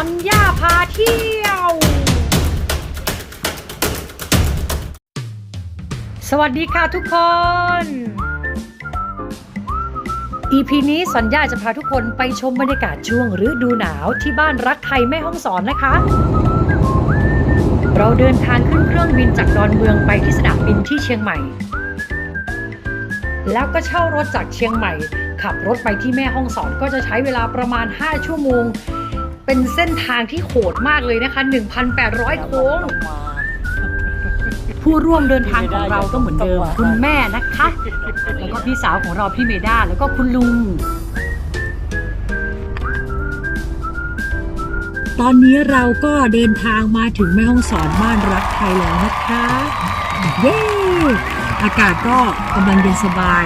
อนย่าพาเที่ยว สวัสดีค่ะทุกคน EP นี้สัญญาจะพาทุกคนไปชมบรรยากาศช่วงฤดูหนาวที่บ้านรักไทยแม่ห้องสอนนะคะ เราเดินทางขึ้นเครื่องบินจากดอนเมืองไปที่สนามบินที่เชียงใหม่ แล้วก็เช่ารถจากเชียงใหม่ขับรถไปที่แม่ห้องสอนก็จะใช้เวลาประมาณ 5 ชั่วโมง เป็นเส้นทางที่โหดมากเลยนะคะ 1,800 โค้ง ผู้ร่วมเดินทางของเราก็เหมือนเดิม คุณแม่นะคะ แล้วก็พี่สาวของเราพี่เมด้าแล้วก็คุณลุง ตอนนี้เราก็เดินทางมาถึงแม่ห้องสอนบ้านรักไทยแล้วนะคะ เย้ อากาศก็กำลังเย็นสบาย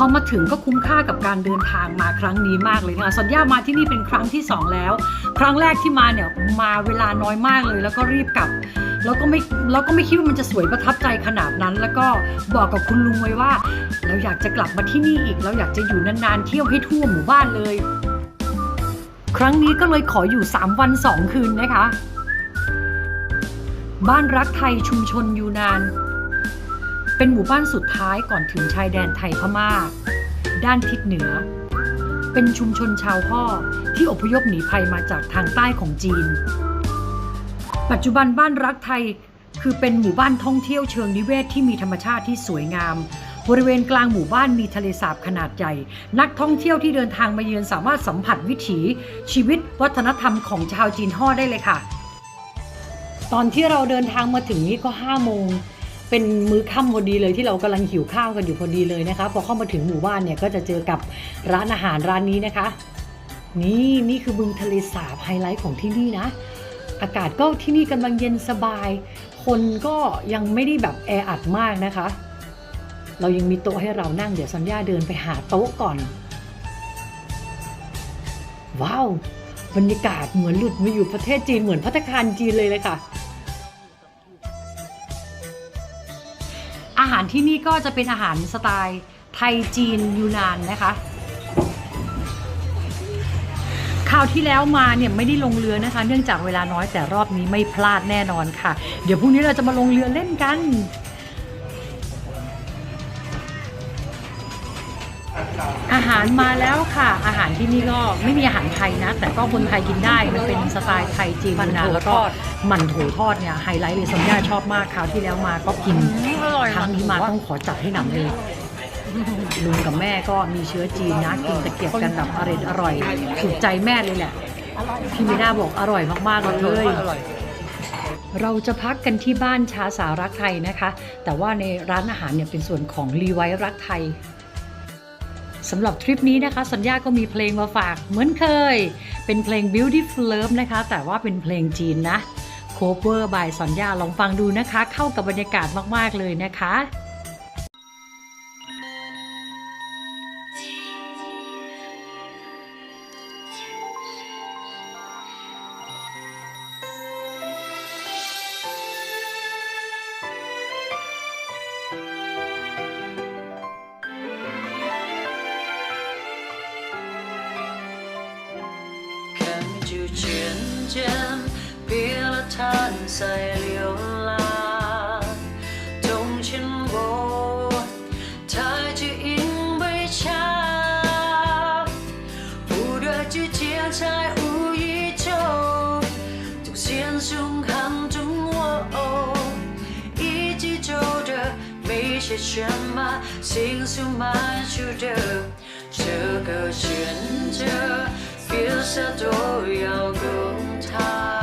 พอมาถึงก็คุ้มค่ากับการเดินทางมาครั้งนี้มากเลยนะคะสัญญามาที่นี่เป็นครั้งที่สองแล้ว ครั้งแรกที่มาเนี่ยมาเวลาน้อยมากเลย แล้วก็รีบกลับแล้วก็ไม่แล้วก็ไม่คิดว่ามันจะสวยประทับใจขนาดนั้น แล้วก็บอกกับคุณลุงไว้ว่า เราอยากจะกลับมาที่นี่อีก เราอยากจะอยู่นานๆเที่ยวให้ทั่วหมู่บ้านเลย ครั้งนี้ก็เลยขออยู่ 3 วัน 2 คืนนะคะ บ้านรักไทยชุมชนยูนาน เป็นหมู่บ้านสุดท้ายก่อนถึงชายแดนไทยพม่า ด้านทิศเหนือ เป็นชุมชนชาวฮ่อที่อพยพหนีภัยมาจากทางใต้ของจีน ปัจจุบันบ้านรักไทยคือเป็นหมู่บ้านท่องเที่ยวเชิงนิเวศที่มีธรรมชาติที่สวยงาม บริเวณกลางหมู่บ้านมีทะเลสาบขนาดใหญ่ นักท่องเที่ยวที่เดินทางมาเยือนสามารถสัมผัสวิถี ชีวิตวัฒนธรรมของชาวจีนฮ่อได้เลยค่ะ ตอนที่เราเดินทางมาถึงนี่ก็5โมง เป็นมื้อค่ำพอดีเลยที่เรากำลังหิวข้าวกันอยู่พอดีเลยนะคะ พอเข้ามาถึงหมู่บ้านเนี่ยก็จะเจอกับร้านอาหารร้านนี้นะคะ นี่นี่คือบึงทะเลสาบไฮไลท์ของที่นี่นะ อากาศก็ที่นี่กำลังเย็นสบาย คนก็ยังไม่ได้แบบแออัดมากนะคะ เรายังมีโต๊ะให้เรานั่งเดี๋ยวสัญญาเดินไปหาโต๊ะก่อน ว้าวบรรยากาศเหมือนหลุดมาอยู่ประเทศจีนเหมือนพัตตาคารจีนเลยเลยค่ะ อาหารที่นี่ก็จะเป็นอาหารสไตล์ไทยจีนยูนานนะคะคราวที่แล้วมาเนี่ยไม่ได้ลงเรือนะคะ เนื่องจากเวลาน้อยแต่รอบนี้ไม่พลาดแน่นอนค่ะ เดี๋ยวพรุ่งนี้เราจะมาลงเรือเล่นกัน อาหารมาแล้วค่ะ อาหารที่นี่ก็ไม่มีอาหารไทยนะ แต่ก็คนไทยกินได้มันเป็นสไตล์ไทยจีนหมั่นนะโถแล้วก็ทอดหมั่นโถทอดเนี่ยไฮไลท์เลยสัญญาชอบมากคราวที่แล้วมาก็กินอร่อยครั้งนี้มาต้องขอจัดให้หนำเลยลุงกับแม่ก็มีเชื้อจีนนะกินตะเกียบกันแบบอร่อยอร่อยถูกใจแม่เลยแหละพี่มิน่าบอกอร่อยมากๆเลยอร่อยเราจะพักกันที่บ้านชาสารักไทยนะคะ แต่ว่าในร้านอาหารเนี่ยเป็นส่วนของรีไวรักไทย สำหรับทริปนี้นะคะ สัญญาก็มีเพลงมาฝากเหมือนเคย เป็นเพลง Beautiful Love นะคะ แต่ว่าเป็นเพลงจีนนะ Cover by สัญญาลองฟังดูนะคะ เข้ากับบรรยากาศมาก ๆ เลยนะคะ 渐渐别了叹塞流浪，从前我太只因为强，忽略之间才无意中凸显凶看中我一起走的没些什么心速迈出的这个选择。消失都有共他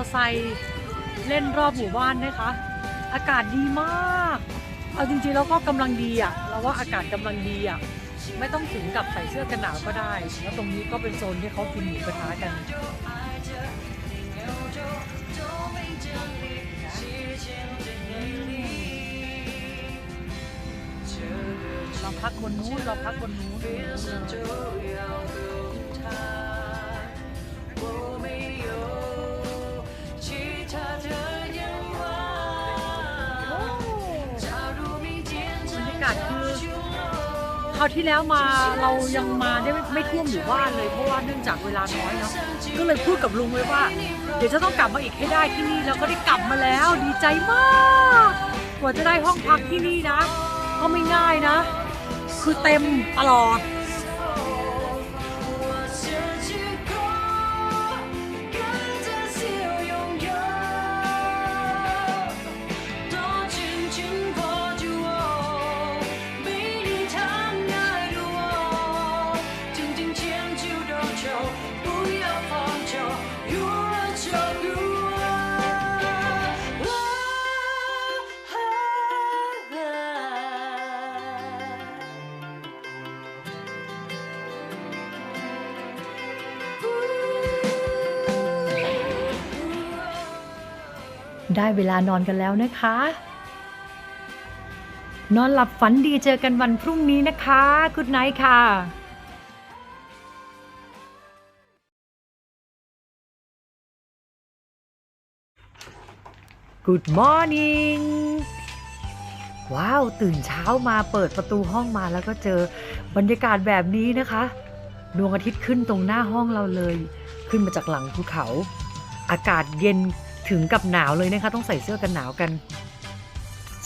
อเร์ไซค์เล่นรอบหมู่บ้านนะคะ อากาศดีมาก เอาจริงๆแล้วก็กำลังดีอะเราว่าอากาศกำลังดีอะไม่ต้องถึงกับใส่เสื้อกันหนาวก็ได้ แล้วตรงนี้ก็เป็นโซนที่เขากินหมูกระทะกันเราพักบนนู้นเราพักบนนู้น ราวที่แล้วมาเรายังมาได้ไม่ไมท่วมอยู่บ้านเลย เพราะว่าเนื่องจากเวลาน้อยเนาะก็เลยพูดกับลุงไว้ว่า เดี๋ยวจะต้องกลับมาอีกให้ได้ที่นี่แล้วก็ได้กลับมาแล้ว ดีใจมากกว่าจะได้ห้องพักที่นี่นะ ก็ไม่ง่ายนะ คือเต็มตลอด ได้เวลานอนกันแล้วนะคะ นอนหลับฝันดีเจอกันวันพรุ่งนี้นะคะกุดไนท์ค่ะ Good morning ว้าว ตื่นเช้ามาเปิดประตูห้องมาแล้วก็เจอบรรยากาศแบบนี้นะคะ ดวงอาทิตย์ขึ้นตรงหน้าห้องเราเลย ขึ้นมาจากหลังภูเขา อากาศเย็น ถึงกับหนาวเลยนะคะ ต้องใส่เสื้อกันหนาวกัน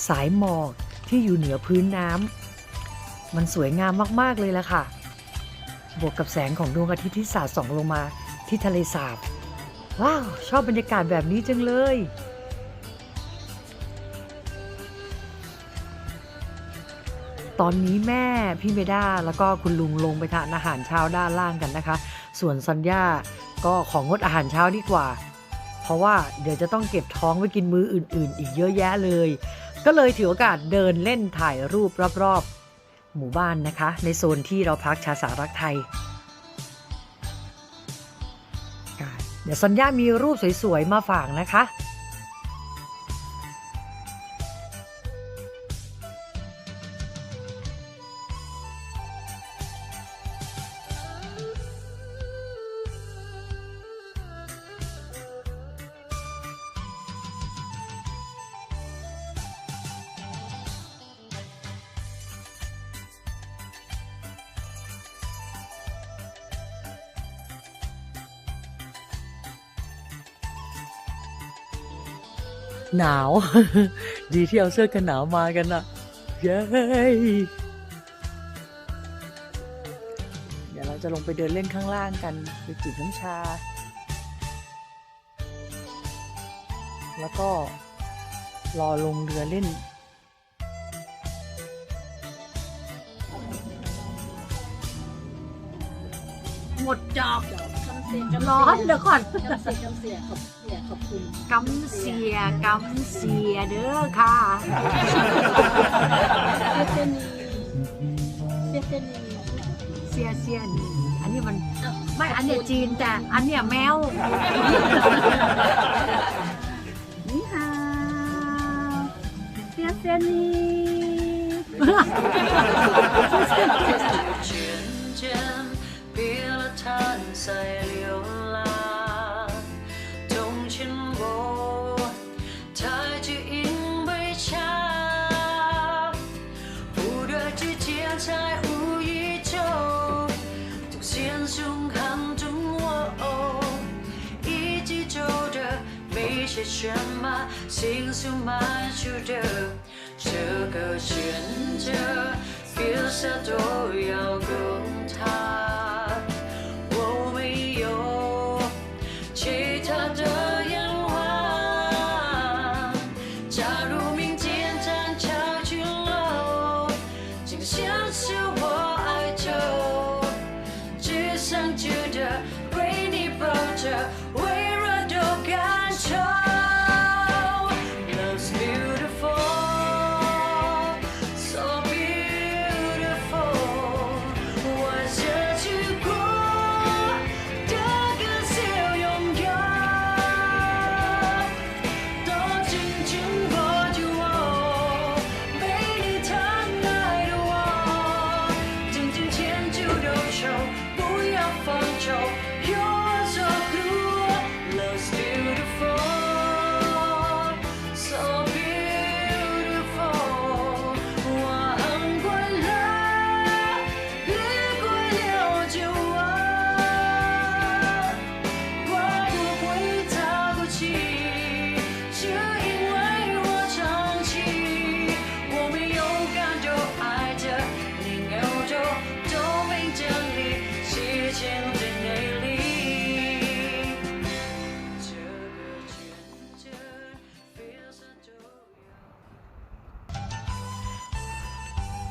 สายหมอกที่อยู่เหนือพื้นน้ำมันสวยงามมากๆเลยละค่ะ บวกกับแสงของดวงอาทิตย์ที่สาดส่องลงมาที่ทะเลสาบ ว้าว ชอบบรรยากาศแบบนี้จังเลยตอนนี้แม่พี่เมด้าแล้วก็คุณลุงลงไปทานอาหารเช้าด้านล่างกันนะคะ ส่วนซันย่าก็ของงดอาหารเช้าดีกว่า เพราะว่าเดี๋ยวจะต้องเก็บท้องไว้กินมื้ออื่น ๆ อีกเยอะแยะเลย ก็เลยถือโอกาสเดินเล่นถ่ายรูปรอบ ๆ หมู่บ้านนะคะ ในโซนที่เราพักชาสารักไทยเดี๋ยวซันย่ามีรูปสวย ๆ มาฝากนะคะ หนาว ดีที่เอาเสื้อกันหนาวมากันนะเย้เดี๋ยวเราจะลงไปเดินเล่นข้างล่างกันไปจิบน้ำชา แล้วก็รอลงเรือเล่นหมดจอก ร้อนเดี๋ยวก่อนกำเสียกำเสียขอบเคุณกำเสียกำเสียเด้อค่ะเสียเสียนเสียเสียนอันนี้มันไม่อันเนี้ยจีนแต่อันเนี้ยแมวนี่ฮะเสียเสียนี่ 在流浪，动情我太极因为差，不得之间才无意中，独先胸看中我，一记走的没些什么，心速迈出的这个选择，别啥都要供他。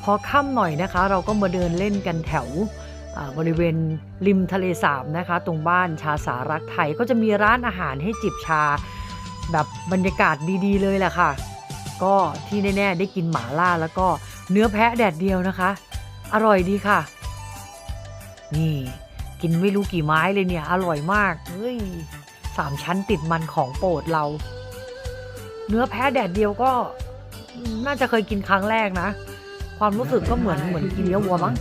พอค่ำหน่อยนะคะ เราก็มาเดินเล่นกันแถวบริเวณริมทะเลสาบนะคะ ตรงบ้านชาสารักไทยก็จะมีร้านอาหารให้จิบชา แบบบรรยากาศดีๆ เลยแหละค่ะ ก็ที่แน่ๆได้กินหมาล่าแล้วก็เนื้อแพะแดดเดียวนะคะ อร่อยดีค่ะ นี่กินไม่รู้กี่ไม้เลยเนี่ย อร่อยมากเฮ้ยสามชั้นติดมันของโปรดเรา เนื้อแพะแดดเดียวก็น่าจะเคยกินครั้งแรกนะ ความรู้สึกก็เหมือนเหมือนกินเนื้อวัวมั้ง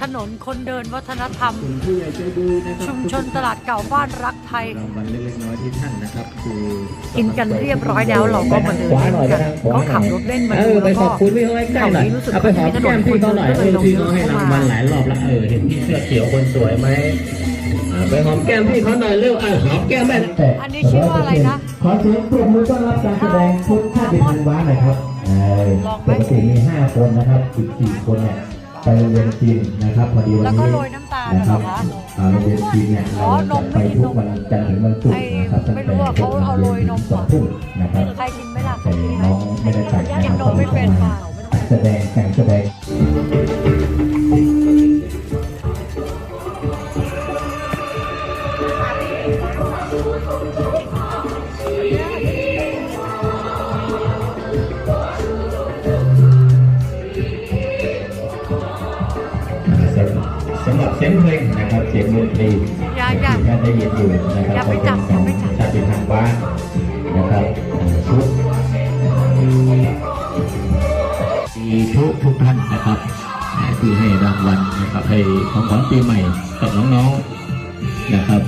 ถนนคนเดินวัฒนธรรม คุณผู้ใหญ่ใจดีนะครับชุมชนตลาดเก่าบ้านรักไทย รางวัลเล็กๆน้อยๆที่ท่านนะครับ คือกินกันเรียบร้อยแล้วเราก็มาเดินเล่นกันก็ขับรถเล่นมาเอดูอไปแล้วขก็ อบคุณพี่เขาใกล้ๆหน่อยแถวนี้รู้สึกเอาไปหอมแก้มพี่เขาหน่อยก็เอเลยอพี่เขาให้ลงรางวัลหลายรอบแล้วเออเห็นพี่เสื้อเขียวคนสวยไหมอ่าไปหอมแก้มพี่เขาหน่อยเร็วเออหอมแก้มแม่ อันนี้ชื่อว่าอะไรนะ ขอเสียงปรบมือต้อนรับการแสดงชุดชาติพันธุ์ว้าหน่อยครับเอ่อ ลองไหม ปกติมี5คนนะครับอีก4คนเนี่ยไปโรงเรียนจีนนะครับ พอดีวันแล้วก็นี้โรยน้ำตาลนะเหครรัอบคะ อ่าโรงเรียนจีนเนี่ยอ๋เราอนมจะไปไม่กินทุกนมวันจันทร์ถึงวันศุกร์นะครับไอ้ตั้งไม่แต่รู้ว่าเขาเอาโรยนม สองทุ่มนะครับใครกินไหมล่ะแต่น้องไม่ได้ไปนะกิคนรับนมไม่เป็นเปล่า แสดงการแสดง เสียงดนตรีอย่าอที่ท่านได้ยินอยู่นะครับอย่าไปจับอย่าไปจับชาติพันธุ์ว้านะครับชุดมีทุกทุกท่านนะครับที่ให้รางวัลนะครับให้ของขวัญปีใหม่กับน้องๆนะครับ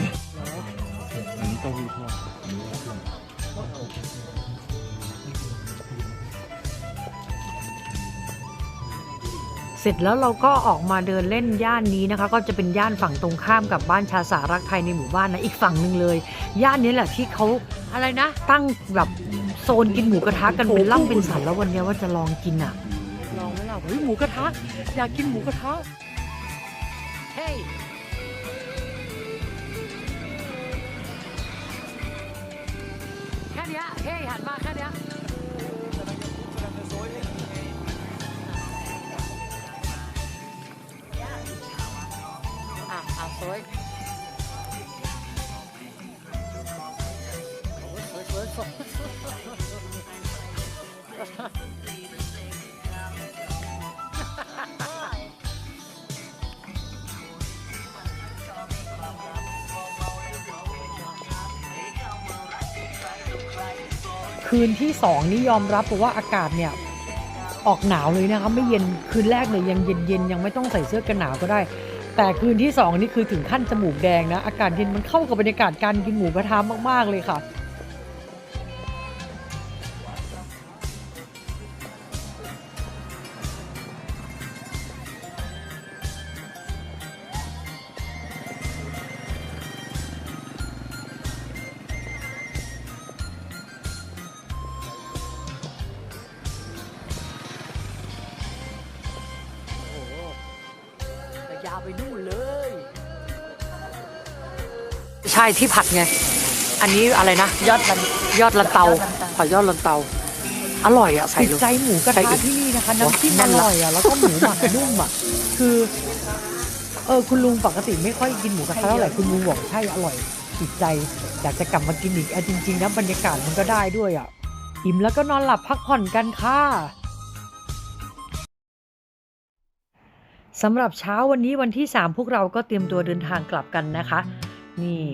เสร็จแล้วเราก็ออกมาเดินเล่นย่านนี้นะคะ ก็จะเป็นย่านฝั่งตรงข้ามกับบ้านชาสารักไทยในหมู่บ้านนะอีกฝั่งหนึ่งเลย ย่านนี้แหละที่เขาอะไรนะ ตั้งแบบโซนกินหมูกระทะกันเป็นล่ำเป็นสันแล้ววันนี้ว่าจะลองกินอะลองไหมล่ะเฮ้ยหมูกระทะอยากกินหมูกระทะเฮ้ คืนที่สองนี่ยอมรับว่าอากาศเนี่ยออกหนาวเลยนะคะไม่เย็นคืนแรกเลยยังเย็นเย็นยังไม่ต้องใส่เสื้อกันหนาวก็ได้ แต่คืนที่สองนี่คือถึงขั้นจมูกแดงนะ อากาศเย็นมันเข้ากับบรรยากาศการกินหมูกระทะมากๆเลยค่ะ ไปนู่นเลย ใช่ที่ผัดไง อันนี้อะไรนะ ยอดลันยอดลันเตาผัดยอดลันเตา อร่อยอะใส่ใจหมูกระทะที่นี่นะคะน้ำจิ้มอร่อยอะแล้วก็หมูหมักนุ่มอะคือเออคุณลุงปกติไม่ค่อยกินหมูกระทะเท่าไหร่คุณลุงบอกใช่อร่อยติดใจอยากจะกลับมากินอีกเอาจริงๆนะบรรยากาศมันก็ได้ด้วยอะอิ่มแล้วก็นอนหลับพักผ่อนกันค่ะ สำหรับเช้าวันนี้วันที่ 3 พวกเราก็เตรียมตัวเดินทางกลับกันนะคะ นี่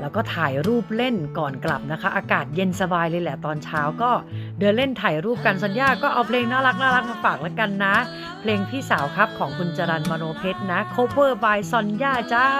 แล้วก็ถ่ายรูปเล่นก่อนกลับนะคะ อากาศเย็นสบายเลยแหละตอนเช้าก็เดินเล่นถ่ายรูปกันสัญญาก็เอาเพลงน่ารักน่ารักมาฝากแล้วกันนะ เพลงพี่สาวครับของคุณจรันมโนเพชรนะ cover by ซอนย่าเจ้า